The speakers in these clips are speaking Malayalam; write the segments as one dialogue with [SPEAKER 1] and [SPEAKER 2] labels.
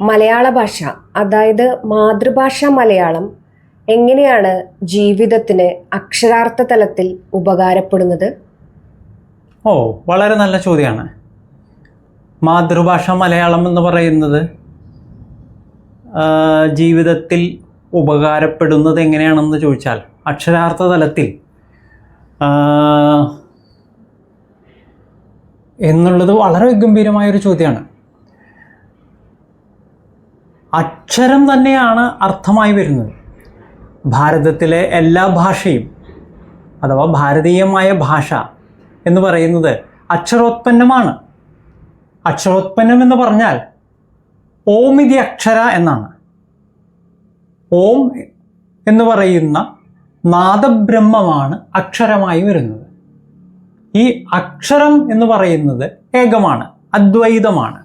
[SPEAKER 1] മലയാള ഭാഷ അതായത് മാതൃഭാഷ മലയാളം എങ്ങനെയാണ് ജീവിതത്തിന് അക്ഷരാർത്ഥ തലത്തിൽ ഉപകാരപ്പെടുന്നത്?
[SPEAKER 2] ഓ വളരെ നല്ല ചോദ്യമാണ് മാതൃഭാഷ മലയാളം എന്ന് പറയുന്നത് ജീവിതത്തിൽ ഉപകാരപ്പെടുന്നത് എങ്ങനെയാണെന്ന് ചോദിച്ചാൽ അക്ഷരാർത്ഥ തലത്തിൽ എന്നുള്ളത് വളരെ ഗംഭീരമായൊരു ചോദ്യമാണ് അക്ഷരം തന്നെയാണ് അർത്ഥമായി വരുന്നത്. ഭാരതത്തിലെ എല്ലാ ഭാഷയും അഥവാ ഭാരതീയമായ ഭാഷ എന്ന് പറയുന്നത് അക്ഷരോത്പന്നമാണ്. അക്ഷരോത്പന്നം എന്ന് പറഞ്ഞാൽ ഓമിതി അക്ഷര എന്നാണ്. ഓം എന്ന് പറയുന്ന നാദബ്രഹ്മമാണ് അക്ഷരമായി വരുന്നത്. ഈ അക്ഷരം എന്ന് പറയുന്നത് ഏകമാണ് അദ്വൈതമാണ്.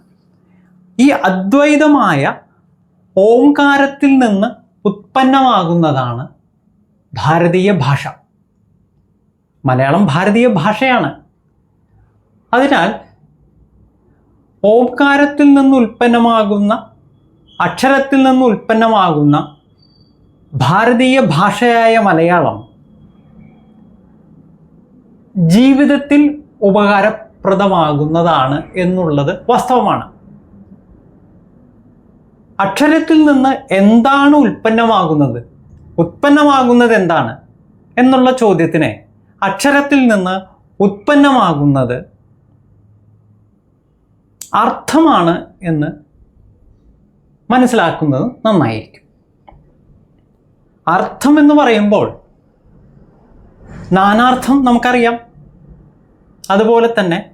[SPEAKER 2] ഈ അദ്വൈതമായ ഓംകാരത്തിൽ നിന്ന് ഉത്പന്നമാകുന്നതാണ് ഭാരതീയ ഭാഷ. മലയാളം ഭാരതീയ ഭാഷയാണ്. അതിനാൽ ഓംകാരത്തിൽ നിന്ന് ഉൽപ്പന്നമാകുന്ന അക്ഷരത്തിൽ നിന്ന് ഉൽപ്പന്നമാകുന്ന ഭാരതീയ ഭാഷയായ മലയാളം ജീവിതത്തിൽ ഉപകാരപ്രദമാകുന്നതാണ് എന്നുള്ളത് വാസ്തവമാണ്. അക്ഷരത്തിൽ നിന്ന് എന്താണ് ഉൽപ്പന്നമാകുന്നത്? ഉത്പന്നമാകുന്നത് എന്താണ്? എന്നുള്ള ചോദ്യത്തിനെ അക്ഷരത്തിൽ നിന്ന് ഉത്പന്നമാകുന്നത് അർത്ഥമാണ് എന്ന് മനസ്സിലാക്കുന്നത് നന്നായിരിക്കും. അർത്ഥം എന്ന് പറയുമ്പോൾ നാനാർത്ഥം നമുക്കറിയാം. അതുപോലെ തന്നെ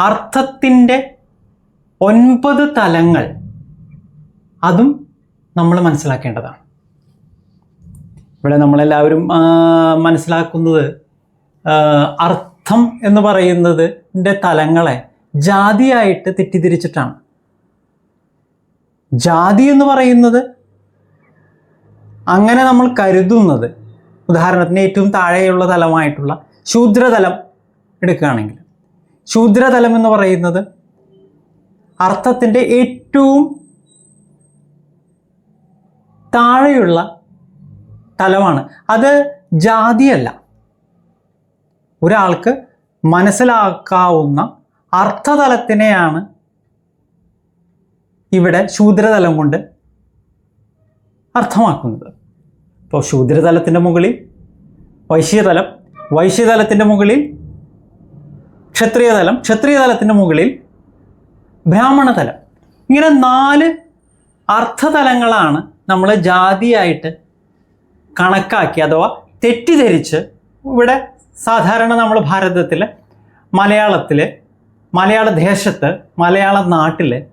[SPEAKER 2] അർത്ഥത്തിന്റെ ഒൻപത് തലങ്ങൾ. അതും നമ്മൾ മനസ്സിലാക്കേണ്ടതാണ്. ഇവിടെ നമ്മളെല്ലാവരും മനസ്സിലാക്കുന്നത് അർത്ഥം എന്ന് പറയുന്നത് തലങ്ങളെ ജാതിയായിട്ട് തെറ്റിദ്ധരിച്ചിട്ടാണ്. ജാതി എന്ന് പറയുന്നത് അങ്ങനെ നമ്മൾ കരുതുന്നത്. ഉദാഹരണത്തിന് ഏറ്റവും താഴെയുള്ള തലമായിട്ടുള്ള ശൂദ്രതലം എടുക്കുകയാണെങ്കിൽ. ശൂദ്രതലം എന്ന് പറയുന്നത് അർത്ഥത്തിന്റെ ഏറ്റവും താഴെയുള്ള തലമാണ്. അത് ജാതിയല്ല. ഒരാൾക്ക് മനസ്സിലാക്കാവുന്ന അർത്ഥതലത്തിനെയാണ് ഇവിടെ ശൂദ്രതലം കൊണ്ട് അർത്ഥമാക്കുന്നത്. ഇപ്പോൾ ശൂദ്രതലത്തിന്റെ മുകളിൽ വൈശ്യതലം വൈശ്യതലത്തിന്റെ മുകളിൽ ക്ഷത്രിയതലം ക്ഷത്രിയതലത്തിന്റെ മുകളിൽ ബ്രാഹ്മണതലം. ഇങ്ങനെ നാല് അർത്ഥതലങ്ങളാണ് നമ്മൾ ജാതിയായിട്ട് കണക്കാക്കി അഥവാ തെറ്റിദ്ധരിച്ച് ഇവിടെ സാധാരണ നമ്മൾ ഭാരതത്തിൽ മലയാളത്തിൽ മലയാള ദേശത്ത് മലയാള നാട്ടിൽ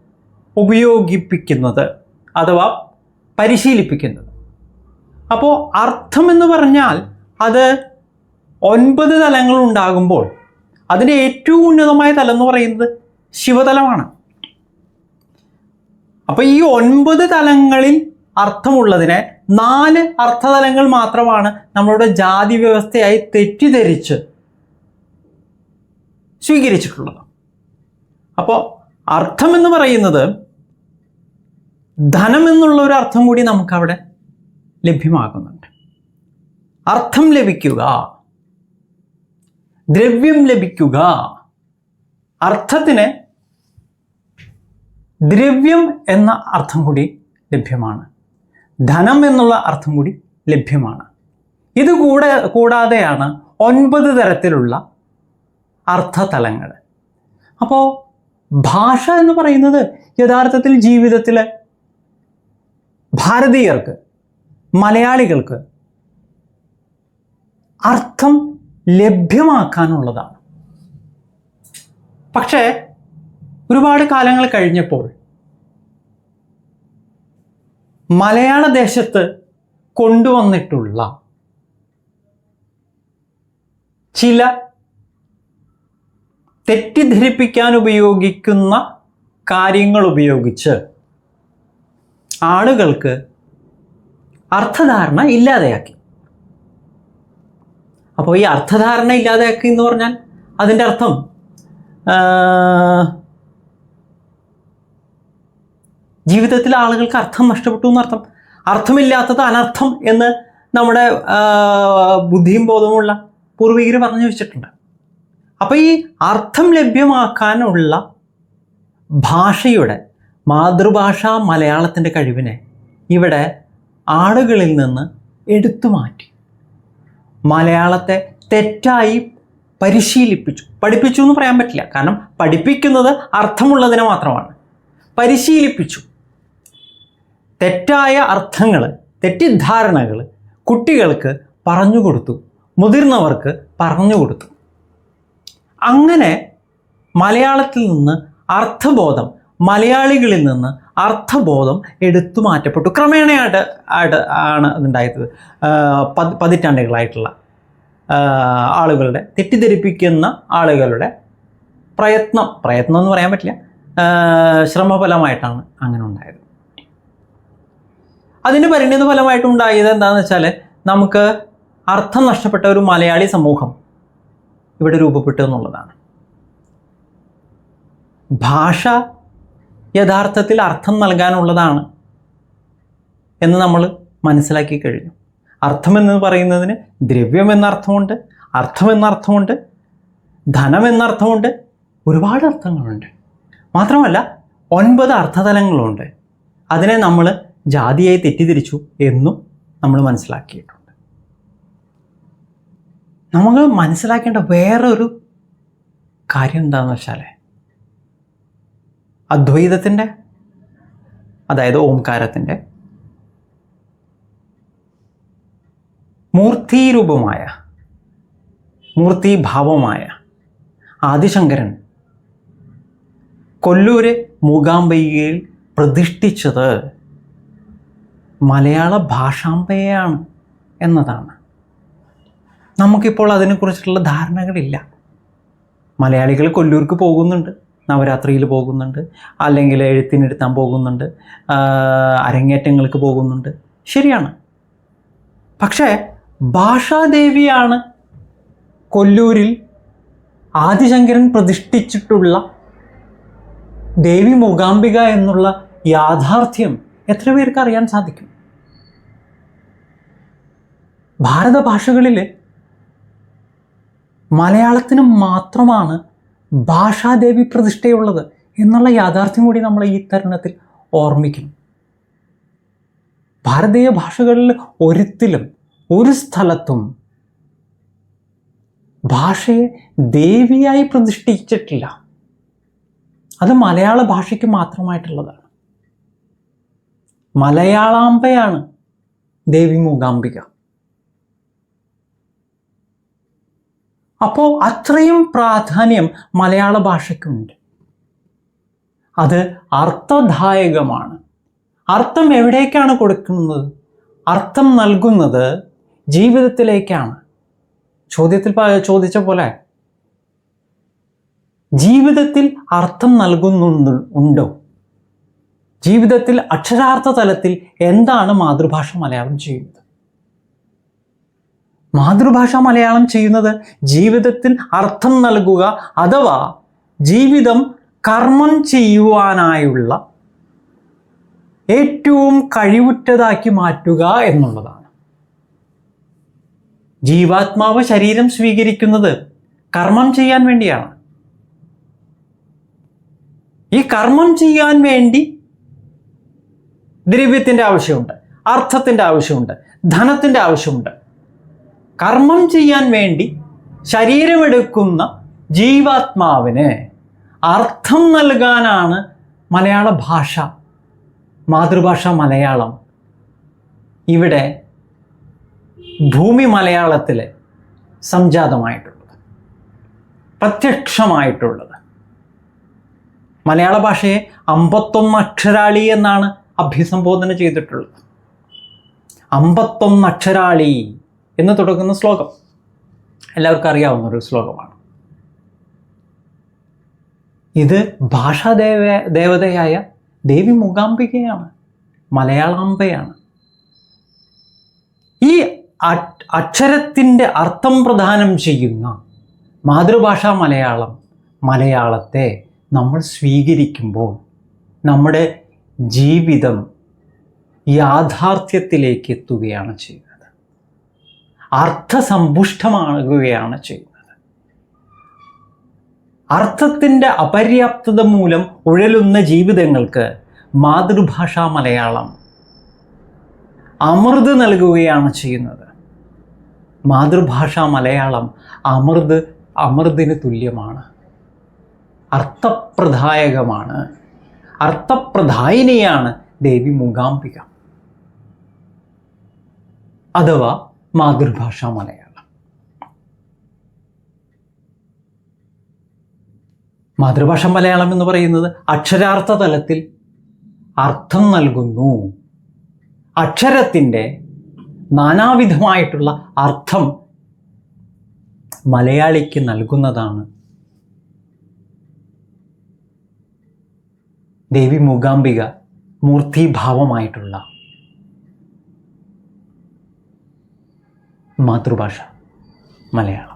[SPEAKER 2] ഉപയോഗിപ്പിക്കുന്നത് അഥവാ പരിശീലിപ്പിക്കുന്നത്. അപ്പോൾ അർത്ഥമെന്ന് പറഞ്ഞാൽ അത് ഒൻപത് തലങ്ങളുണ്ടാകുമ്പോൾ അതിന്റെ ഏറ്റവും ഉന്നതമായ തലം എന്ന് പറയുന്നത് ശിവതലമാണ്. അപ്പോൾ ഈ ഒൻപത് തലങ്ങളിൽ അർത്ഥമുള്ളതിനെ നാല് അർത്ഥതലങ്ങൾ മാത്രമാണ് നമ്മളുടെ ജാതി വ്യവസ്ഥയായി തെറ്റിദ്ധരിച്ച് സ്വീകരിച്ചിട്ടുള്ളത്. അപ്പോൾ അർത്ഥം എന്ന് പറയുന്നത് ധനം എന്നുള്ള ഒരു അർത്ഥം കൂടി നമുക്കവിടെ ലഭ്യമാകുന്നുണ്ട്. അർത്ഥം ലഭിക്കുക ദ്രവ്യം ലഭിക്കുക അർത്ഥത്തിന് ദ്രവ്യം എന്ന അർത്ഥം കൂടി ലഭ്യമാണ്. ധനം എന്നുള്ള അർത്ഥം കൂടി ലഭ്യമാണ്. ഇത് കൂടെ കൂടാതെയാണ് ഒൻപത് തരത്തിലുള്ള അർത്ഥതലങ്ങൾ. അപ്പോൾ ഭാഷ എന്ന് പറയുന്നത് യഥാർത്ഥത്തിൽ ജീവിതത്തിൽ ഭാരതീയർക്ക് മലയാളികൾക്ക് അർത്ഥം ലഭ്യമാക്കാനുള്ളതാണ്. പക്ഷേ ഒരുപാട് കാലങ്ങൾ കഴിഞ്ഞപ്പോൾ മലയാള ദേശത്ത് കൊണ്ടുവന്നിട്ടുള്ള ചില തെറ്റിദ്ധരിപ്പിക്കാൻ ഉപയോഗിക്കുന്ന കാര്യങ്ങൾ ഉപയോഗിച്ച് ആളുകൾക്ക് അർത്ഥധാരണ ഇല്ലാതെയാക്കി. അപ്പോൾ ഈ അർത്ഥധാരണ ഇല്ലാതെയാക്കി എന്ന് പറഞ്ഞാൽ അതിന്റെ അർത്ഥം ജീവിതത്തിൽ ആളുകൾക്ക് അർത്ഥം നഷ്ടപ്പെട്ടു എന്നർത്ഥം. അർത്ഥമില്ലാത്തത് അനർത്ഥം എന്ന് നമ്മുടെ ബുദ്ധിയും ബോധവുമുള്ള പൂർവികർ പറഞ്ഞു വെച്ചിട്ടുണ്ട്. അപ്പോൾ ഈ അർത്ഥം ലഭ്യമാക്കാനുള്ള ഭാഷയുടെ മാതൃഭാഷ മലയാളത്തിന്റെ കഴിവിനെ ഇവിടെ ആളുകളിൽ നിന്ന് എടുത്തു മാറ്റി. മലയാളത്തെ തെറ്റായി പരിശീലിപ്പിച്ചു. പഠിപ്പിച്ചു എന്ന് പറയാൻ പറ്റില്ല. കാരണം പഠിപ്പിക്കുന്നത് അർത്ഥമുള്ളതിനെ മാത്രമാണ്. പരിശീലിപ്പിച്ചു. തെറ്റായ അർത്ഥങ്ങൾ തെറ്റിദ്ധാരണകൾ കുട്ടികൾക്ക് പറഞ്ഞു കൊടുത്തു മുതിർന്നവർക്ക് പറഞ്ഞു കൊടുത്തു. അങ്ങനെ മലയാളത്തിൽ നിന്ന് അർത്ഥബോധം മലയാളികളിൽ നിന്ന് അർത്ഥബോധം എടുത്തു മാറ്റപ്പെട്ടു. ക്രമേണയായിട്ട് ആയിട്ട് ആണ് പതി പതിറ്റാണ്ടുകളായിട്ടുള്ള ആളുകളുടെ തെറ്റിദ്ധരിപ്പിക്കുന്ന ആളുകളുടെ പ്രയത്നം. പ്രയത്നം എന്ന് പറയാൻ പറ്റില്ല. ശ്രമഫലമായിട്ടാണ് അങ്ങനെ ഉണ്ടായത്. അതിന് പരിണിത ഫലമായിട്ട് ഉണ്ടായത് എന്താണെന്ന് വെച്ചാൽ നമുക്ക് അർത്ഥം നഷ്ടപ്പെട്ട ഒരു മലയാളി സമൂഹം ഇവിടെ രൂപപ്പെട്ടു എന്നുള്ളതാണ്. ഭാഷ യഥാർത്ഥത്തിൽ അർത്ഥം നൽകാനുള്ളതാണ് എന്ന് നമ്മൾ മനസ്സിലാക്കി കഴിഞ്ഞു. അർത്ഥം എന്ന് പറയുന്നതിന് ദ്രവ്യം എന്നർത്ഥമുണ്ട് അർത്ഥം എന്നർത്ഥമുണ്ട് ധനം എന്നർത്ഥമുണ്ട് ഒരുപാട് അർത്ഥങ്ങളുണ്ട്. മാത്രമല്ല ഒൻപത് അർത്ഥതലങ്ങളുണ്ട്. അതിനെ നമ്മൾ ജാതിയായി തെറ്റിദ്ധരിച്ചു എന്നും നമ്മൾ മനസ്സിലാക്കിയിട്ടുണ്ട്. നമ്മൾ മനസ്സിലാക്കേണ്ട വേറൊരു കാര്യം എന്താണെന്ന് വെച്ചാൽ അദ്വൈതത്തിന്റെ അതായത് ഓംകാരത്തിന്റെ മൂർത്തിരൂപമായ മൂർത്തിഭാവമായ ആദിശങ്കരൻ കൊല്ലൂര് മൂകാംബികയിൽ പ്രതിഷ്ഠിച്ചത് മലയാള ഭാഷാമ്പയാണ് എന്നതാണ്. നമുക്കിപ്പോൾ അതിനെക്കുറിച്ചിട്ടുള്ള ധാരണകളില്ല. മലയാളികൾ കൊല്ലൂർക്ക് പോകുന്നുണ്ട് നവരാത്രിയിൽ പോകുന്നുണ്ട് അല്ലെങ്കിൽ എഴുത്തിനെടുത്താൻ പോകുന്നുണ്ട് അരങ്ങേറ്റങ്ങൾക്ക് പോകുന്നുണ്ട്. ശരിയാണ്. പക്ഷേ ഭാഷാദേവിയാണ് കൊല്ലൂരിൽ ആദിശങ്കരൻ പ്രതിഷ്ഠിച്ചിട്ടുള്ള ദേവി മൂകാംബിക എന്നുള്ള യാഥാർത്ഥ്യം എത്ര പേർക്ക് അറിയാൻ സാധിക്കും? ഭാരത ഭാഷകളിൽ മലയാളത്തിന് മാത്രമാണ് ഭാഷാദേവി പ്രതിഷ്ഠയുള്ളത് എന്നുള്ള യാഥാർത്ഥ്യം കൂടി നമ്മൾ ഈ തരുണത്തിൽ ഓർമ്മിക്കണം ഭാരതീയ ഭാഷകളിൽ ഒരിത്തിലും ഒരു സ്ഥലത്തും ഭാഷയെ ദേവിയായി പ്രതിഷ്ഠിച്ചിട്ടില്ല. അത് മലയാള ഭാഷയ്ക്ക് മാത്രമായിട്ടുള്ളതാണ്. മലയാളാംബയാണ് ദേവി മൂകാംബിക. അപ്പോൾ അത്രയും പ്രാധാന്യം മലയാള ഭാഷയ്ക്കുണ്ട്. അത് അർത്ഥദായകമാണ്. അർത്ഥം എവിടേക്കാണ് കൊടുക്കുന്നത്? അർത്ഥം നൽകുന്നത് ജീവിതത്തിലേക്കാണ്. ചോദ്യത്തിൽ ചോദിച്ച പോലെ ജീവിതത്തിൽ അർത്ഥം നൽകുന്നുണ്ട് ഉണ്ടോ? ജീവിതത്തിൽ അക്ഷരാർത്ഥ തലത്തിൽ എന്താണ് മാതൃഭാഷ മലയാളം ചെയ്യുന്നത്? മാതൃഭാഷ മലയാളം ചെയ്യുന്നത് ജീവിതത്തിൽ അർത്ഥം നൽകുക അഥവാ ജീവിതം കർമ്മം ചെയ്യുവാനായുള്ള ഏറ്റവും കഴിവുറ്റതാക്കി മാറ്റുക എന്നുള്ളതാണ്. ജീവാത്മാവ് ശരീരം സ്വീകരിക്കുന്നത് കർമ്മം ചെയ്യാൻ വേണ്ടിയാണ്. ഈ കർമ്മം ചെയ്യാൻ വേണ്ടി ദ്രവ്യത്തിന്റെ ആവശ്യമുണ്ട് അർത്ഥത്തിന്റെ ആവശ്യമുണ്ട് ധനത്തിന്റെ ആവശ്യമുണ്ട്. കർമ്മം ചെയ്യാൻ വേണ്ടി ശരീരമെടുക്കുന്ന ജീവാത്മാവിന് അർത്ഥം നൽകാനാണ് മലയാള ഭാഷ മാതൃഭാഷ മലയാളം. ഇവിടെ ഭൂമി മലയാളത്തിൽ സംജാതമായിട്ടുള്ളത് പ്രത്യക്ഷമായിട്ടുള്ളത്. മലയാള ഭാഷയെ അമ്പത്തൊന്ന് അക്ഷരാളി എന്നാണ് അഭിസംബോധന ചെയ്തിട്ടുള്ളത്. അമ്പത്തൊന്ന് അക്ഷരാളി എന്ന് തുടങ്ങുന്ന ശ്ലോകം. എല്ലാവർക്കും അറിയാവുന്ന ഒരു ശ്ലോകമാണ്. ഇത് ഭാഷാദേവ ദേവതയായ ദേവി മൂകാംബികയാണ് മലയാളാംബയാണ്. ഈ അക്ഷരത്തിന്റെ അർത്ഥം പ്രധാനം ചെയ്യുന്ന മാതൃഭാഷ മലയാളം മലയാളത്തെ നമ്മൾ സ്വീകരിക്കുമ്പോൾ നമ്മുടെ ജീവിതം യാഥാർത്ഥ്യത്തിലേക്ക് എത്തുകയാണ് ചെയ്യുന്നത്. അർത്ഥസമ്പുഷ്ടമാകുകയാണ് ചെയ്യുന്നത്. അർത്ഥത്തിന്റെ അപര്യാപ്തത മൂലം ഉഴലുന്ന ജീവിതങ്ങൾക്ക് മാതൃഭാഷാ മലയാളം അമൃത് നൽകുകയാണ് ചെയ്യുന്നത്. മാതൃഭാഷാ മലയാളം അമൃത് അമൃതിന് തുല്യമാണ്. അർത്ഥപ്രദായകമാണ്. അർത്ഥപ്രധായിനിയാണ് ദേവി മൂകാംബിക. അഥവാ മാതൃഭാഷ മലയാളം. മാതൃഭാഷ മലയാളം എന്ന് പറയുന്നത് അക്ഷരാർത്ഥ തലത്തിൽ അർത്ഥം നൽകുന്നു. അക്ഷരത്തിന്റെ നാനാവിധമായിട്ടുള്ള അർത്ഥം മലയാളിക്ക് നൽകുന്നതാണ് ദേവി മൂകാംബിക മൂർത്തിഭാവമായിട്ടുള്ള മാതൃഭാഷ മലയാളം.